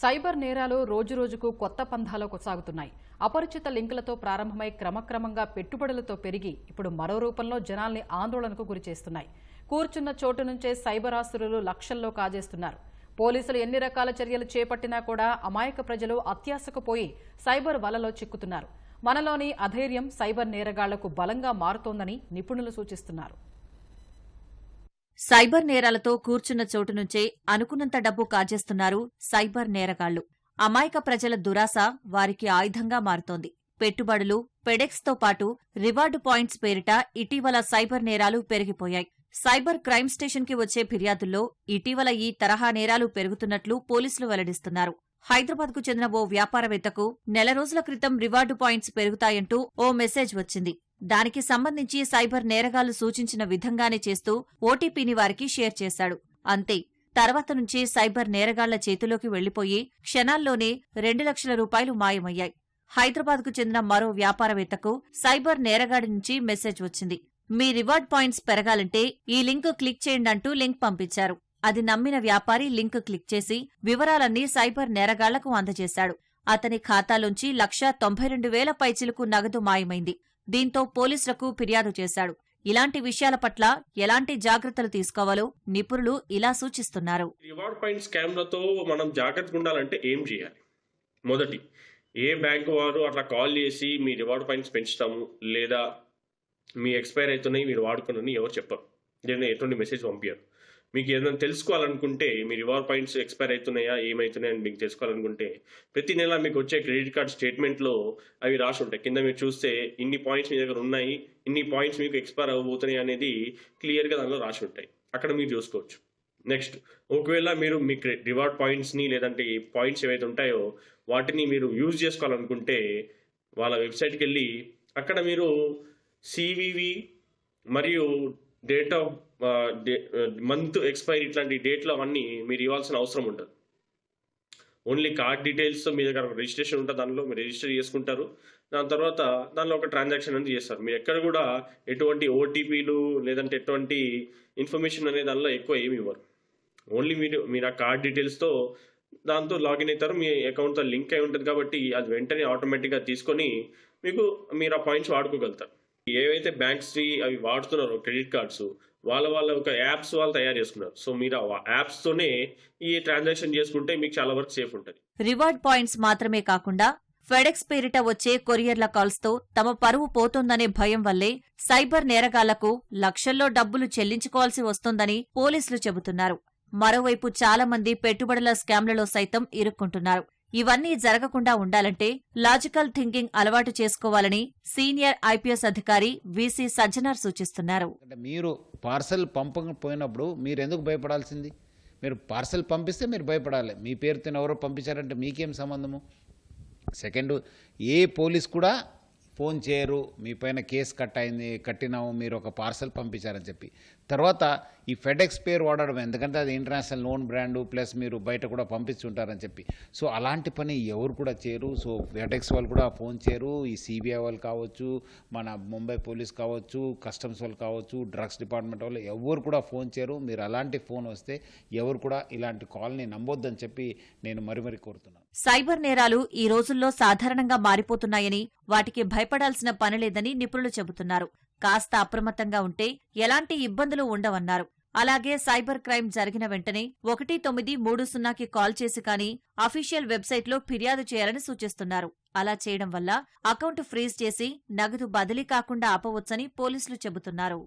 Cyber నేరాలు రోజురోజుకు కొత్త పంధాలో కొనసాగుతున్నాయి. అపరిచిత లింకులతో ప్రారంభమై క్రమక్రమంగా పెట్టుబడులతో పెరిగి ఇప్పుడు మరో రూపంలో జనాల్ని ఆందోళనకు గురిచేస్తున్నాయి కూర్చున్న చోటు నుంచే సైబర్ ఆస్తులు లక్షల్లో కాజేస్తున్నారు. పోలీసులు ఎన్ని రకాల చర్యలు చేపట్టినా కూడా అమాయక ప్రజలు అత్యాశకు పోయి సైబర్ వలలో చిక్కుతున్నారు. మనలోని అధైర్యం సైబర్ నేరగాళ్ళకు బలంగా మారుతోందని నిపుణులు సూచిస్తున్నారు. సైబర్ నేరాలతో కూర్చున్న చోటు నుంచే అనుకున్నంత డబ్బు కాజేస్తున్నారు సైబర్ నేరగాళ్ళు. అమాయక ప్రజల దురాశ వారికి ఆయుధంగా మారుతోంది. పెట్టుబడులు పెడెక్స్తో పాటు రివార్డు పాయింట్స్ పేరిట ఇటీవల సైబర్ నేరాలు పెరిగిపోయాయి. సైబర్ క్రైమ్ స్టేషన్కి వచ్చే ఫిర్యాదుల్లో ఇటీవల ఈ తరహా నేరాలు పెరుగుతున్నట్లు పోలీసులు వెల్లడిస్తున్నారు. హైదరాబాద్కు చెందిన ఓ వ్యాపారవేత్తకు నెల రోజుల క్రితం రివార్డు పాయింట్స్ పెరుగుతాయంటూ ఓ మెసేజ్ వచ్చింది. దానికి సంబంధించి సైబర్ నేరగాళ్ళు సూచించిన విధంగానే చేస్తూ ఓటీపీని వారికి షేర్ చేశాడు. అంతే తర్వాత నుంచి సైబర్ నేరగాళ్ళ చేతిలోకి వెళ్ళిపోయి క్షణాల్లోనే రెండు లక్షల రూపాయలు మాయమయ్యాయి. హైదరాబాద్కు చెందిన మరో వ్యాపారవేత్తకు సైబర్ నేరగాడి నుంచి మెసేజ్ వచ్చింది. మీ రివార్డ్ పాయింట్స్ పెరగాలంటే ఈ లింక్ క్లిక్ చేయండి అంటూ లింక్ పంపించారు. అది నమ్మిన వ్యాపారి లింక్ క్లిక్ చేసి వివరాలన్నీ సైబర్ నేరగాళ్ళకు అందజేశాడు. అతని ఖాతాలోంచి లక్ష తొంభై రెండు వేల పైచిలకు నగదు మాయమైంది. దీంతో పోలీసులకు ఫిర్యాదు చేశాడు. ఇలాంటి విషయాల పట్ల ఎలాంటి జాగ్రత్తలు తీసుకోవాలో నిపుణులు ఇలా సూచిస్తున్నారు. రివార్డ్ పాయింట్ స్కామ్లతో మనం జాగ్రత్తగా ఉండాలంటే ఏం చేయాలి? మొదటి ఏ బ్యాంకు వారు అట్లా కాల్ చేసి మీ రివార్డ్ పాయింట్స్ పెంచుతాము? లేదా మీ ఎక్స్పైర్ అవుతున్నాయి మీరు వాడుకునని ఎవరు చెప్పరు? దీన్ని ఎటువంటి మెసేజ్ పంపించారు మీకు ఏదైనా తెలుసుకోవాలనుకుంటే మీ రివార్డ్ పాయింట్స్ ఎక్స్పైర్ అవుతున్నాయా ఏమవుతున్నాయా అని మీకు తెలుసుకోవాలనుకుంటే ప్రతి నెల మీకు వచ్చే క్రెడిట్ కార్డ్ స్టేట్మెంట్లో అవి రాసి ఉంటాయి. కింద మీరు చూస్తే ఇన్ని పాయింట్స్ మీ దగ్గర ఉన్నాయి ఇన్ని పాయింట్స్ మీకు ఎక్స్పైర్ అవ్వబోతున్నాయి అనేది క్లియర్గా దానిలో రాసి ఉంటాయి. అక్కడ మీరు చూసుకోవచ్చు. నెక్స్ట్ ఒకవేళ మీరు మీ రివార్డ్ పాయింట్స్ని లేదంటే పాయింట్స్ ఏవైతే ఉంటాయో వాటిని మీరు యూజ్ చేసుకోవాలనుకుంటే వాళ్ళ వెబ్సైట్కి వెళ్ళి అక్కడ మీరు సివివి మరియు డేట్ ఆఫ్ మంత్ ఎక్స్పైరీ ఇట్లాంటి డేట్లు అవన్నీ మీరు ఇవ్వాల్సిన అవసరం ఉండదు ఓన్లీ కార్డ్ డీటెయిల్స్ మీ దగ్గర రిజిస్ట్రేషన్ ఉంటుంది దానిలో మీరు రిజిస్టర్ చేసుకుంటారు. దాని తర్వాత దానిలో ఒక ట్రాన్సాక్షన్ అనేది చేస్తారు. మీరు ఎక్కడ కూడా ఎటువంటి ఓటీపీలు లేదంటే ఎటువంటి ఇన్ఫర్మేషన్ అనేది దానిలో ఎక్కువ ఏమి ఇవ్వరు. ఓన్లీ మీరు మీరు ఆ కార్డ్ డీటెయిల్స్తో దాంతో లాగిన్ అవుతారు మీ అకౌంట్తో లింక్ అయి ఉంటుంది కాబట్టి అది వెంటనే ఆటోమేటిక్గా తీసుకొని మీకు మీరు ఆ పాయింట్స్ వాడుకోగలుగుతారు. ఏవైతే బ్యాంక్స్ అవి వాడుతున్నారో క్రెడిట్ కార్డ్స్ వాళ్ళ వాళ్ళ ఒక యాప్స్ వాళ్ళు తయారు చేసుకున్నారు. సో మీరు ఆ యాప్స్ తోనే ఈ ట్రాన్సాక్షన్ చేసుకుంటే మీకు చాలా వరకు సేఫ్ ఉంటుంది. రివార్డ్ పాయింట్స్ మాత్రమే కాకుండా ఫెడెక్స్ పేరిట వచ్చే కొరియర్ల కాల్స్తో తమ పరువు పోతుందనే భయం వల్లే సైబర్ నేరగాళ్ళకు లక్షల్లో డబ్బులు చెల్లించుకోవాల్సి వస్తోందని పోలీసులు చెబుతున్నారు. మరోవైపు చాలా మంది పెట్టుబడుల స్కామ్లలో సైతం ఇరుక్కుంటున్నారు. ఇవన్నీ జరగకుండా ఉండాలంటే లాజికల్ థింకింగ్ అలవాటు చేసుకోవాలని సీనియర్ ఐపీఎస్ అధికారి వీసీ సజ్జనార్ సూచిస్తున్నారు. మీరు పార్సల్ పంపకపోయినప్పుడు మీరు ఎందుకు భయపడాల్సింది? మీరు పార్సల్ పంపిస్తే మీరు భయపడాలి. మీ పేరుతో ఎవరో పంపించారంటే మీకేం సంబంధము? సెకండ్ ఏ పోలీస్ కూడా ఫోన్ చేయరు. మీ పైన కేసు కట్ అయింది కట్టినాము మీరు ఒక పార్సల్ పంపించారని చెప్పి. తర్వాత ఈ ఫెడెక్స్ పేరు వాడడం ఎందుకంటే అది ఇంటర్నేషనల్ లోన్ బ్రాండు ప్లస్ మీరు బయట కూడా పంపించుంటారని చెప్పి. సో అలాంటి పని ఎవరు కూడా చేయరు. సో ఫెడెక్స్ వాళ్ళు కూడా ఫోన్ చేయరు. ఈ సిబిఐ వాళ్ళు కావచ్చు మన ముంబై పోలీస్ కావచ్చు కస్టమ్స్ వాళ్ళు కావచ్చు డ్రగ్స్ డిపార్ట్మెంట్ వాళ్ళు ఎవరు కూడా ఫోన్ చేయరు. మీరు అలాంటి ఫోన్ వస్తే ఎవరు కూడా ఇలాంటి కాల్ని నమ్మొద్దని చెప్పి నేను మరి మరి కోరుతున్నాను. సైబర్ నేరాలు ఈ రోజుల్లో సాధారణంగా మారిపోతున్నాయని వాటికి భయపడాల్సిన పనిలేదని నిపుణులు చెబుతున్నారు. కాస్త అప్రమత్తంగా ఉంటే ఎలాంటి ఇబ్బందులు ఉండవన్నారు. అలాగే సైబర్ క్రైమ్ జరిగిన వెంటనే ఒకటి తొమ్మిది మూడు సున్నాకి కాల్ చేసి కానీ అఫీషియల్ వెబ్సైట్లో ఫిర్యాదు చేయాలని సూచిస్తున్నారు. అలా చేయడం వల్ల అకౌంట్ ఫ్రీజ్ చేసి నగదు బదిలీ కాకుండా ఆపవచ్చని పోలీసులు చెబుతున్నారు.